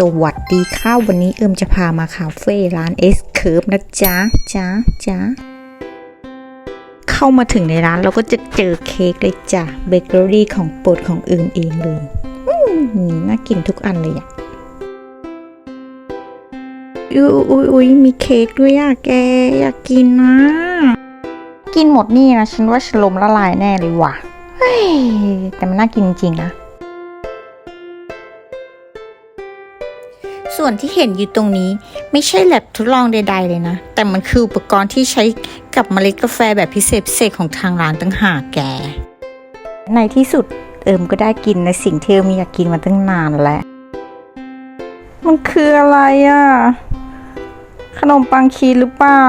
สวัสดีค่ะวันนี้เอิมจะพามาคาเฟ่ร้าน S Curve นะจ๊ะจ๊ะจ๊ะเข้ามาถึงในร้านเราก็จะเจอเค้กเลยจ้ะเบเกอรี่ของโปรดของเอิมเองเลยอืมน่ากินทุกอันเลยอะอุ้ยอุ้ยอุ้ยมีเค้กด้วยอะแก อยากกินนะ กินหมดนี่นะ ฉันว่าฉลมละลายแน่เลยว่ะแต่มันน่ากินจริงนะ ส่วนที่เห็นอยู่ตรงนี้ไม่ใช่แลบทดลองใด ๆ เลยนะ แต่มันคืออุปกรณ์ที่ใช้กับเมล็ดกาแฟแบบพิเศษพิเศษของทางร้านตั้งหากแก ในที่สุดเอิมก็ได้กินในสิ่งที่เอิมอยากกินมาตั้งนานแล้ว มันคืออะไรอะ่ะ ขนมปังคีหรือเปล่า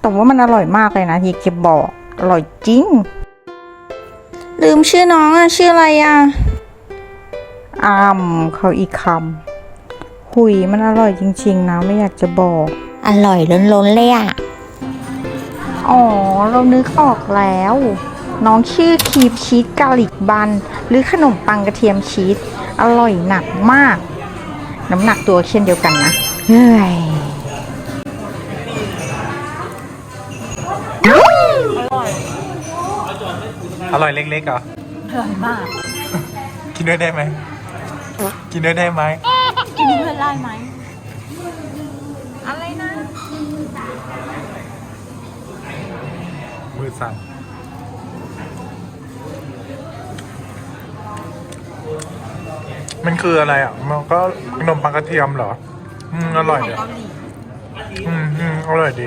แต่ว่ามันอร่อยมากเลยนะอยากจะบอก อร่อยจริง ลืมชื่อน้องอะชื่ออะไรอะอามเขาอีกคำ หุยมันอร่อยจริง ๆ นะไม่อยากจะบอก อร่อยล้นๆเลยอะ อ๋อ เรานึกออกแล้ว น้องชื่อคีบชีสกาลิกบัน หรือขนมปังกระเทียมชีส อร่อยหนักมาก น้ำหนักตัวเช่นเดียวกันนะเฮ้ยอร่อยเล็กๆเหรอ อร่อยมาก กินด้วยได้ไหม กินด้วยได้ไหมกินเพื่อน ได้ไหม อะไรนะ มือสั่นมันคืออะไรอะ มันก็ขนมปังกระเทียมเหรอ อืม อร่อยของดีเกาหลีอืมอืมอร่อยดี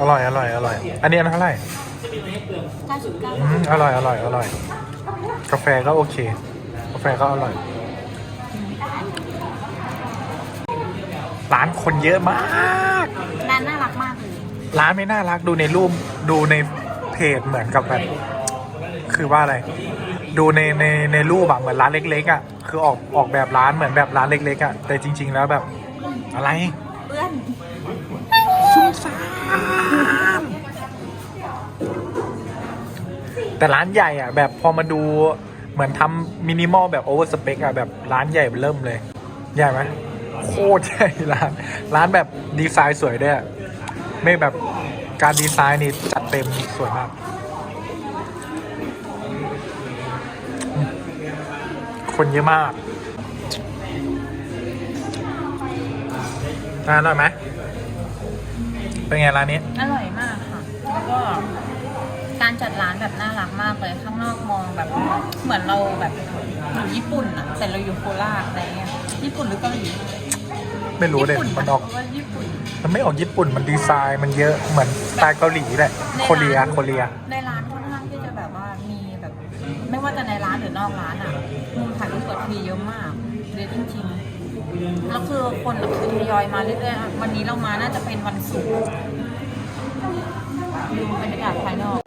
อร่อย อร่อย อร่อย อันนี้อันเท่าไหร่99อืมอร่อย อร่อย อร่อย กาแฟก็โอเค กาแฟก็อร่อย ร้านคนเยอะมาก ร้านน่ารักมากเลยร้านไม่น่ารักดูในรูปดูในเพจเหมือนกับแบบคือว่าอะไร ดูในในในรูปแบบเหมือนร้านเล็กๆอะคือออกออกแบบร้านเหมือนแบบร้านเล็กๆอะแต่จริง ๆ แล้วแบบอะไรเพื่อนซุ่มซ่ามแต่ร้านใหญ่อะแบบพอมาดูเหมือนทำมินิมอลแบบโอเวอร์สเปคอะแบบร้านใหญ่เริ่มเลย ใหญ่ไหม โคตรใหญ่ร้าน ร้านแบบดีไซน์สวยด้วยไม่แบบการดีไซน์นี่จัดเต็มสวยมาก คนเยอะมากอ่าอร่อยไหม เป็นไงร้านนี้ อร่อยมากค่ะ แล้วก็การจัดร้านแบบน่ารักมากเลย ข้างนอกมองแบบเหมือนเราแบบอยู่ญี่ปุ่นอะแต่เราอยู่โคราชอะไรเงี้ย ญี่ปุ่นหรือเกาหลี ไม่รู้เลยญี่ปุ่มันออก ว่าญี่ปุ่น มันไม่ออกญี่ปุ่นมันดีไซน์มันเยอะเหมือนสไตล์เกาหลีแหละโคเรียโคเรีย ในร้านค่อนข้างที่จะแบบว่ามีแบบ ไม่ว่าจะในร้านหรือนอกร้านอะมุมถ่ายรูปสวยมีเยอะมากเยอะจริงๆแล้วคือคนอะคือทยอยมาเรื่อยๆอะวันนี้เรามาน่าจะเป็นวันศุกร์ดูบรรยากาศภายนอก